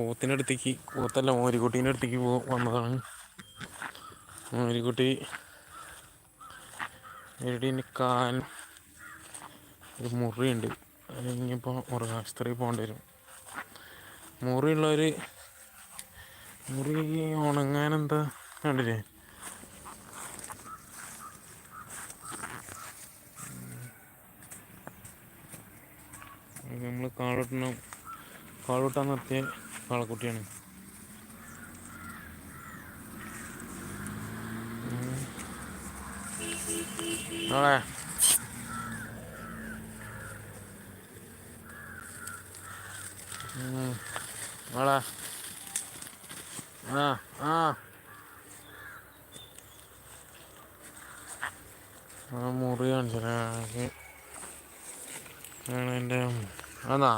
പോത്തിന്റെ അടുത്തേക്ക് പോത്തല്ല മോരിക്കുട്ടീന്റെ അടുത്തേക്ക് പോ വന്നതാണ്. മോരിക്കുട്ടി എവിടെ കാൽ ഒരു മുറിയുണ്ട്. ഇനിയിപ്പോൾ മൃഗാശുപത്രിയിൽ പോകേണ്ടി വരും. മുറിയുള്ളവർ മുറി ഉണങ്ങാൻ എന്താ കണ്ടില്ലേ നമ്മൾ കാളൂട്ടണം കാളോട്ടാൻ നിർത്തിയ കാളക്കുട്ടിയാണ് നാളെ നാളെ ആ ആ. ആ മുറി കാണിച്ചാ എന്റെ ആന്നാ.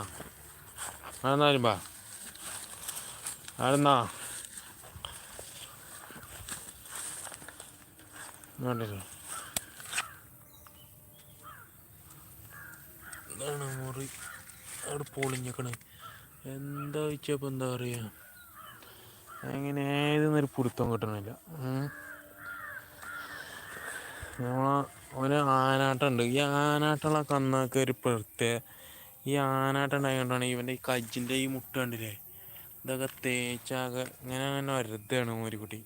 ആന്നാലും ബാ വേണ്ടില്ല ഇതാണ് മുറി? അവിടെ പൊളിഞ്ഞേക്കണേ. എന്താ വെച്ചപ്പോൾ എന്താ പറയുക അങ്ങനെ ഏതെന്നൊരു പിടുത്തം കിട്ടണില്ല. നമ്മളെ ഒരു ആനാട്ടുണ്ട്. ഈ ആനാട്ടുള്ള കന്നൊക്കെ ഒരു പ്രത്യേക ഈ ആനാട്ടം ഉണ്ടായതുകൊണ്ടാണ് ഇവന്റെ ഈ കജ്ജിന്റെ ഈ മുട്ട കണ്ടില്ലേ? ഇതൊക്കെ തേച്ചാകെ ഇങ്ങനെ അങ്ങനെ വരുതാണ് മോരിക്കുട്ടി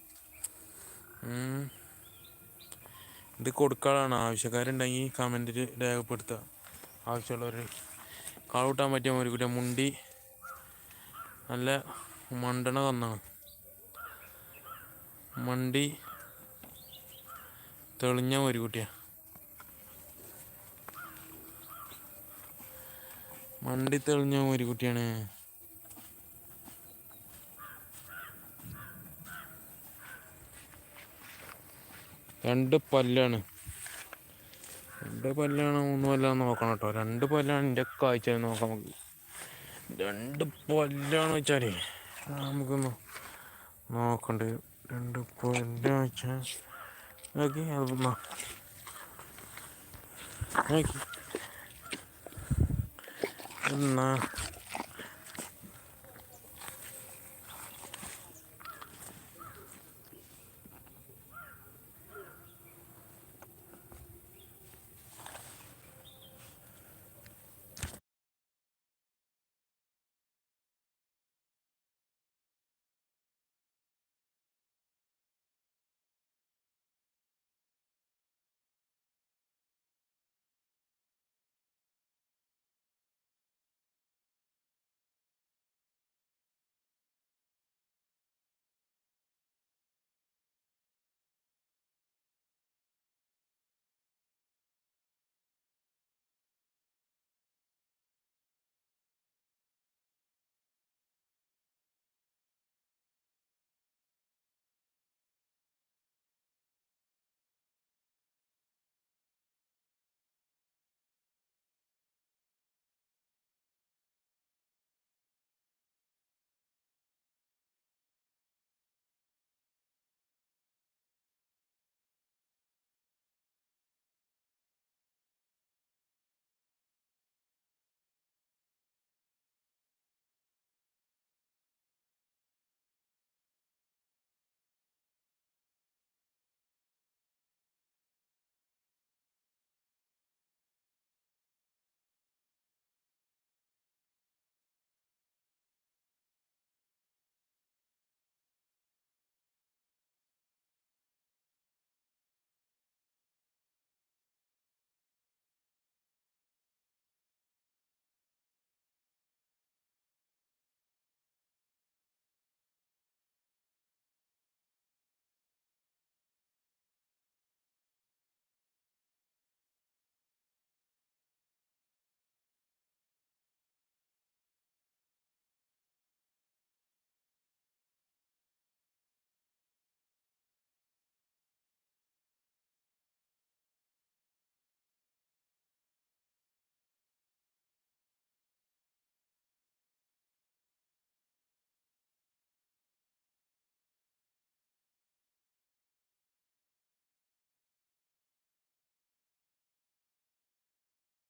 ഇത് കൊടുക്കാനാണ് ആവശ്യക്കാരുണ്ടെങ്കിൽ കമന്റിൽ രേഖപ്പെടുത്തുക. ആവശ്യമുള്ളവർ കാളൂട്ടാൻ പറ്റിയ മോരിക്കുട്ടി മുണ്ടി നല്ല മണ്ടണ കന്നാണ്. മണ്ടി തെളിഞ്ഞ മോരിക്കുട്ടിയാണ് മണ്ടി തെളിഞ്ഞ ഒരു രണ്ട് പല്ലാണ്. രണ്ട് പല്ലാണ് മൂന്ന് പല്ലാന്ന് നോക്കണം കേട്ടോ. രണ്ട് പല്ലാണ് എന്റെ കാഴ്ച നോക്കാം നമുക്ക്. രണ്ട് പല്ലാണ് വെച്ചാൽ നമുക്കൊന്ന് നോക്കണ്ട്. രണ്ട് പല്ലാന്ന് വെച്ചാൽ നോക്കി അത് നോക്കി. എന്നാ